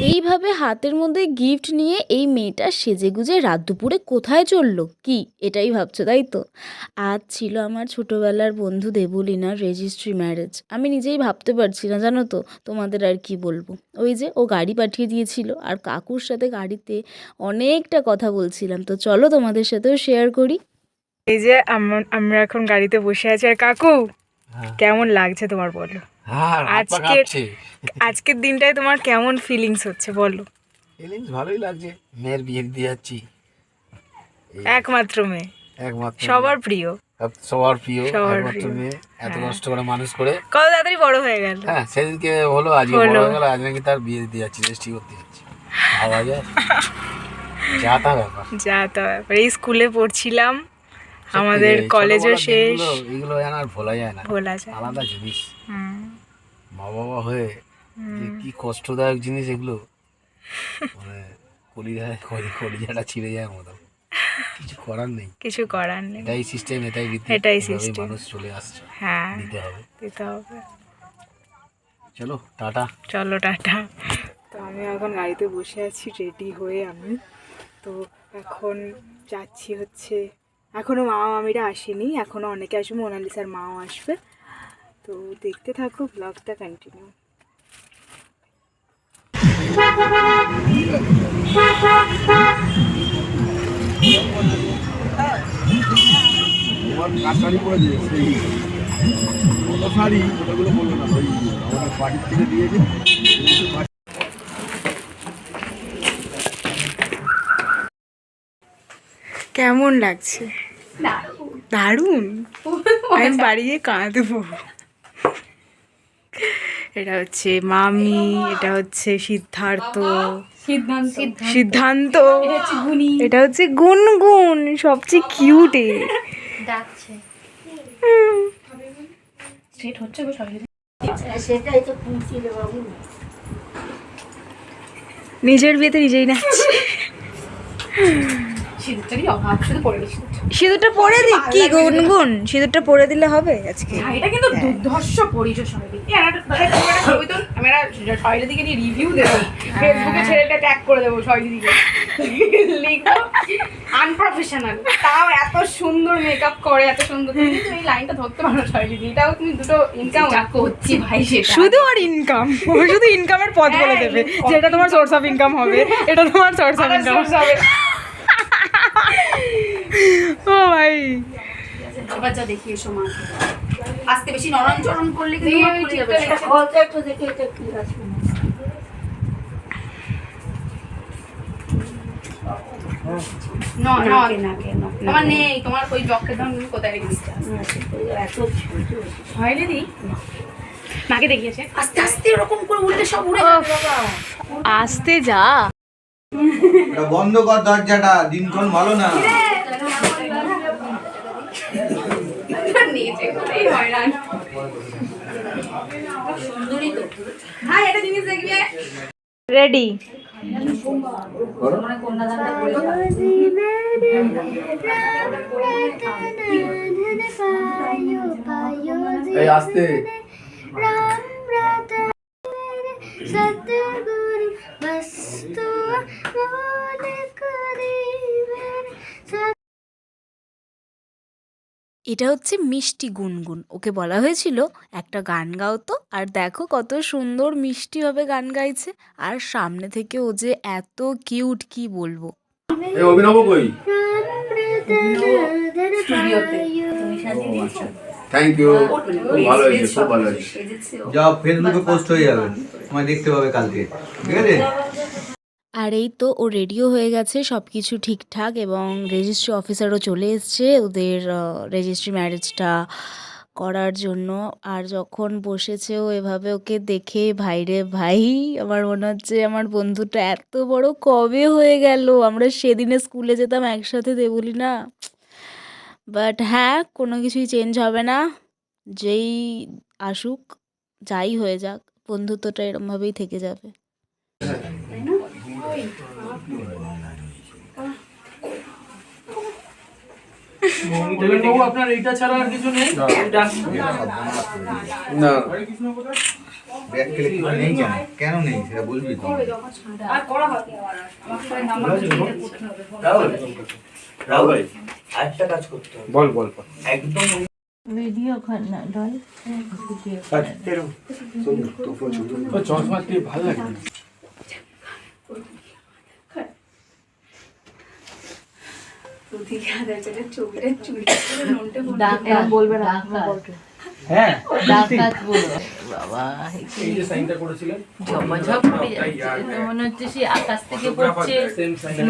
এইভাবে হাতের মধ্যে গিফট নিয়ে এই মেয়েটা সেজে গুজে রাত দুপুরে কোথায় চলল? কি? এটাই ভাবছ তাই তো? আজ ছিল আমার ছোটোবেলার বন্ধু দেবলিনার রেজিস্ট্রি ম্যারেজ আমি নিজেই ভাবতে পারছি না জানো তো? তোমাদের আর কি বলব? ওই যে ও গাড়ি পাঠিয়ে দিয়েছিল আর কাকুর সাথে গাড়িতে অনেকটা কথা বলছিলাম। তো চলো তোমাদের সাথেও শেয়ার করি। এই যে আম- আমরা এখন গাড়িতে বসে আছি। আর কাকু হ্যাঁ। কেমন লাগছে তোমার বলো? হ্যাঁ পা আজকের- দিনটায় তোমার কেমন ফিলিংস হচ্ছে বলো? ফিলিংস ভালোই লাগছে মেয়ের বিয়ে দিতে যাচ্ছি। একমাত্র মেয়ে। একমাত্র সবার প্রিয়। সবার প্রিয় একমাত্র মেয়ে। এত কষ্ট করে মানুষ করে। কত তাড়াতাড়ি বড় হয়ে গেল। হ্যাঁ সেদিনকে হলো আজকে বড় হয়ে গেল আজ নাকি তার বিয়ে দিতে যাচ্ছি রেজিস্ট্রি করতে যাচ্ছি। ভাবা যায়। যা তা ব্যাপার। যা তা ব্যাপার। এই স্কুলে পড়ছিলাম। আমাদের কলেজও শেষ। এগুলো যেন আর ভোলা যায় না। ভোলা যায় আলাদা জিনিস। মা বাবা হয়ে যে কি কষ্টদায়ক জিনিস এগুলো। মানে কলিজায় কলিজাটা ছিঁড়ে যায় মতো কিছু করার নেই। কিছু করার নেই। এটাই সিস্টেম এটাই রীতি এটাই system। মানুষ চলে আসছে। হ্যাঁ। দিতে হবে। দিতে হবে। চলো টাটা। চলো টাটা। তো আমি এখন গাড়িতে বসে আছি রেডি হয়ে আমি। তো এখন যাচ্ছি হচ্ছে এখনও মামা মামিরা আসেনি। এখনও অনেকে আসবে মোনালিসার মাও আসবে। তো দেখতে থাকো ব্লগটা কন্টিনিউ শাড়ি পরেছে সেই কত শাড়ি ওটাগুলো বলল না ওই আমাদের বাড়ির থেকে দিয়েছে কেমন লাগছে? দারুণ। আমি বাড়ি গিয়ে কাঁদবো। এটা হচ্ছে মামি এটা হচ্ছে সিদ্ধার্থ। সিদ্ধান্ত। এটা হচ্ছে গুনগুন সবচেয়ে কিউটে নিজের বিয়েতে নিজেই নাচছে। সিঁদুরটা পরে দিই কি গুনগুন? সিঁদুরটা পরে দিলে হবে আজকে? এটা কিন্তু দুর্ধর্ষ পরিচয় শৈলী আমি একটা শৈলী দিকে নিয়ে রিভিউ দেবো। ফেসবুকে ছেলেটা ট্যাগ করে দেবো শৈলী দিকে। লিখব আনপ্রফেশনাল তাও এত সুন্দর মেকআপ করে এত সুন্দর। তুমি কিন্তু এই লাইনটা ধরতে পারো শৈলী এটাও তুমি দুটো ইনকাম করছি ভাই সেটা। শুধু আর ইনকাম শুধু ইনকামের পথ বলে হ্যাঁ, দেবে। income. যে এটা তোমার সোর্স অফ ইনকাম হবে এটা তোমার সোর্স অফ ইনকাম হবে। ও ভাই। এবার যা দেখি এসো মা। আজকে বেশি নরম চরম করলে কিন্তু মা খুলে যাবে। টিপটা সব। ন ন। নাকে, নাকে, নাকে, তোমার নেই তোমার ওই জকের দাম কোথায় রেখেছি শৈলী দি নাকে দেখিয়েছে। আস্তে আস্তে এরকম করে উঠলে সব উড়ে যাবে বাবা। আসতে যা। এটা বন্ধ কর দরজাটা দিনক্ষণ ভালো না নিয়েছে এই হয়রান। সুন্দরী তো। হ্যাঁ এটা জিনিস রেডি মানে বস্তু এটা হচ্ছে মিষ্টি গুনগুন। ওকে বলা হয়েছিল একটা গান গাও তো। আর দেখো কত সুন্দর মিষ্টিভাবে গান গাইছে। আর সামনে থেকে ও যে এত কিউট কি বলব? এই অভিনব কই? থ্যাংক ইউ ভালো হয়েছে খুব ভালো হয়েছে। যা ফেসবুকে পোস্ট হয়ে যাবে। তোমায় দেখতে পাবে কালকে। ঠিক আছে? আর এই তো ও রেডিও হয়ে গেছে সব কিছু ঠিকঠাক এবং রেজিস্ট্রি অফিসারও চলে এসছে ওদের রেজিস্ট্রি ম্যারেজটা করার জন্য। আর যখন বসেছে ও এভাবে ওকে দেখে ভাইরে ভাই, আমার মনে হচ্ছে আমার বন্ধুটা এত বড় কবে হয়ে গেল? আমরা সেদিনে স্কুলে যেতাম, একসাথে দেবলি না? বাট হ্যাঁ কোনো কিছুই চেঞ্জ হবে না। যেই আসুক, যাই হয়ে যাক, বন্ধুত্বটা এরমভাবেই থেকে যাবে। বাবু আপনার এইটা ছাড়া আর কিছু নেই? না। ব্যাগ কেলে কিছু নেই কেন? কেন নেই? সেটা বুঝবি তো। আর করা হবে। রাহুল রাহুল ভাই আরেকটা কাজ করতে হবে। বল বল একদম চশমা দিয়ে ভালো লাগে বলবে না হ্যাঁ ডাকাত বলো বাবা এই যে সাইনটা করেছিলেন? ঝপঝপ করে যাচ্ছে তো মনে হচ্ছে সেই আকাশ থেকে পড়ছে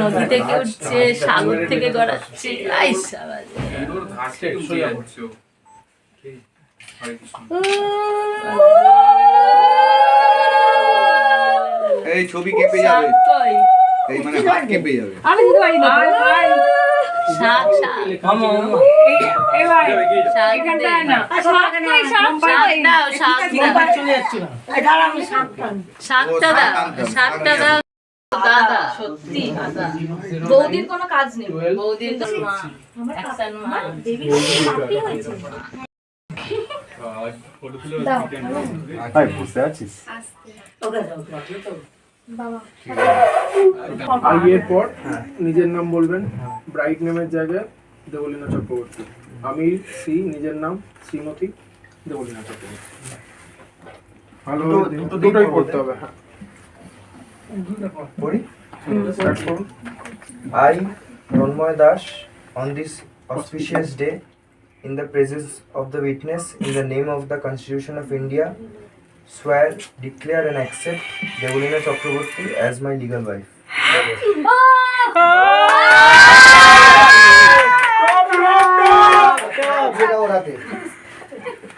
নদী থেকে উঠছে সাগর থেকে গড়াচ্ছে। আই সাবাস। এই ছবি কেঁপে যাবে। এই মানে হাত কেঁপে যাবে। আমি দিতে পারি না। শাক শাকটা দাও শাকটা দাও দাদা সত্যি বৌদির কোনো কাজ নেই বৌদির তো মা বুঝতে এরপর নিজের নাম বলবেন ব্রাইট নেমের জায়গায় দেবলীনা চক্রবর্তী আমির শ্রী নিজের নাম শ্রীমতী দেবলীনা চক্রবর্তী ভালো দুটোই পড়তে হবে হ্যাঁ পড়ি করুন I, Ronmoy Dash, this auspicious day, in the presence of the witness, in the name of the Constitution of India, swear, declare, and accept Devolina Chakraborty as my legal wife.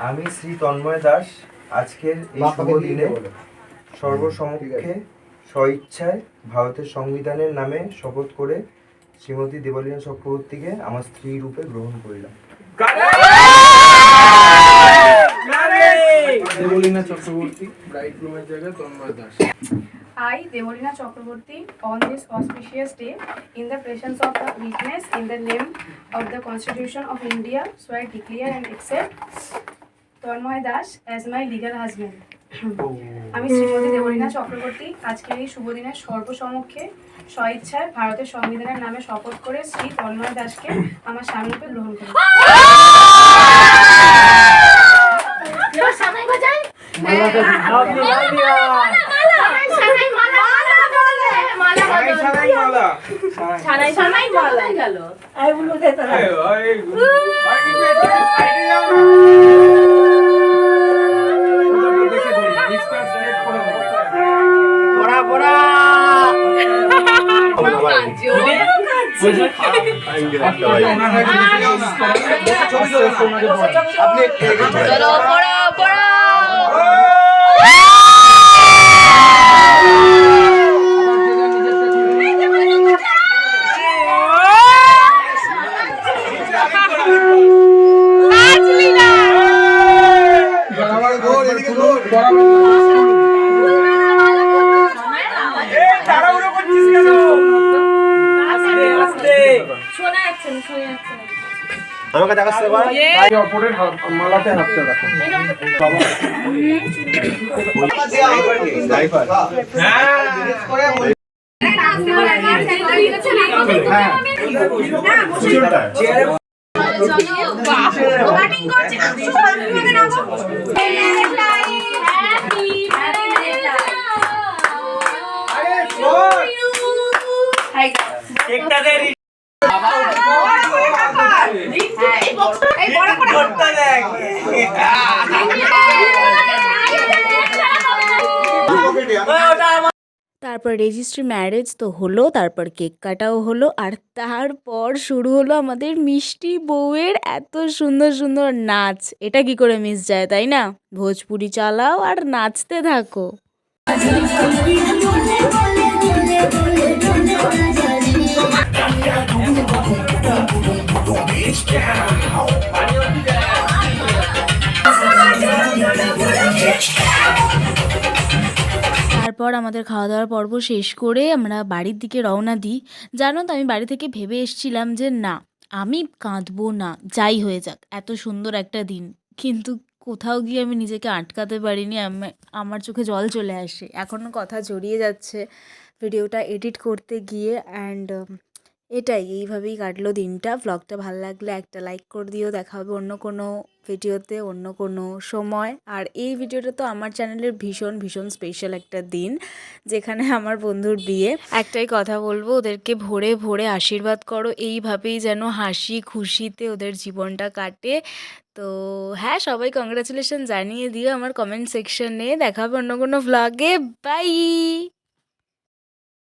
আমি শ্রী তন্ময় দাস আজকের এই শুভ দিনে সর্বসমক্ষে স্বইচ্ছায় ভারতের সংবিধানের নামে শপথ করে শ্রীমতী দেবলীনা চক্রবর্তীকে আমার স্ত্রী রূপে গ্রহণ করিলাম। দেবলীনা চক্রবর্তী ব্রাইট রুমের জায়গায় Tanmoy Das I, Devolina Chakraborty, on this auspicious day, in the presence of the witness, in the name of the Constitution of India, swear, declare, and accept Tanmoy Das as my legal husband. আমি শ্রীমতী দেবলীনা চক্রবর্তী আজকের এই শুভ দিনের সর্বসমক্ষে স্বইচ্ছায় ভারতের সংবিধানের নামে শপথ করে শ্রী তন্ময় দাসকে আমার স্বামী রূপে গ্রহণ করি গেল চলো যাচ্ছে না শোনা যাচ্ছে না আমাকে দেখাচ্ছে এবার? একে অপরের মালাতে হাতটা রাখো। তারপর রেজিস্ট্রি ম্যারেজ তো হলো, তারপর কেক কাটাও হলো, আর তারপর শুরু হলো আমাদের মিষ্টি বউয়ের এত সুন্দর সুন্দর নাচ। এটা কি করে মিস যায়, তাই না? ভোজপুরি চালাও আর নাচতে থাকো। তারপর আমাদের খাওয়া দাওয়ার পর্ব শেষ করে আমরা বাড়ির দিকে রওনা দিই। জানো তো, আমি বাড়ি থেকে ভেবে এসছিলাম যে না, আমি কাঁদবো না, যাই হয়ে যাক, এত সুন্দর একটা দিন। কিন্তু কোথাও গিয়ে আমি নিজেকে আটকাতে পারিনি, আমি, আমার চোখে জল চলে আসে। এখনও কথা জড়িয়ে যাচ্ছে, ভিডিওটা এডিট করতে গিয়ে অ্যান্ড এটাই, এইভাবেই কাটলো দিনটা। ভ্লগটা ভালো লাগলে একটা লাইক করে দিও। দেখা হবে অন্য কোনো ভিডিওতে অন্য কোনো সময়। আর এই ভিডিওটা তো আমার চ্যানেলের ভীষণ ভীষণ স্পেশাল একটা দিন, যেখানে আমার বন্ধুর বিয়ে। একটাই কথা বলব, ওদেরকে ভোরে ভোরে আশীর্বাদ করো। এইভাবেই যেন হাসি খুশিতে ওদের জীবনটা কাটে। তো হ্যাঁ সবাই কংগ্রাচুলেশন জানিয়ে দিও আমার কমেন্ট সেকশনে দেখা হবে অন্য কোনো ভ্লগে বাই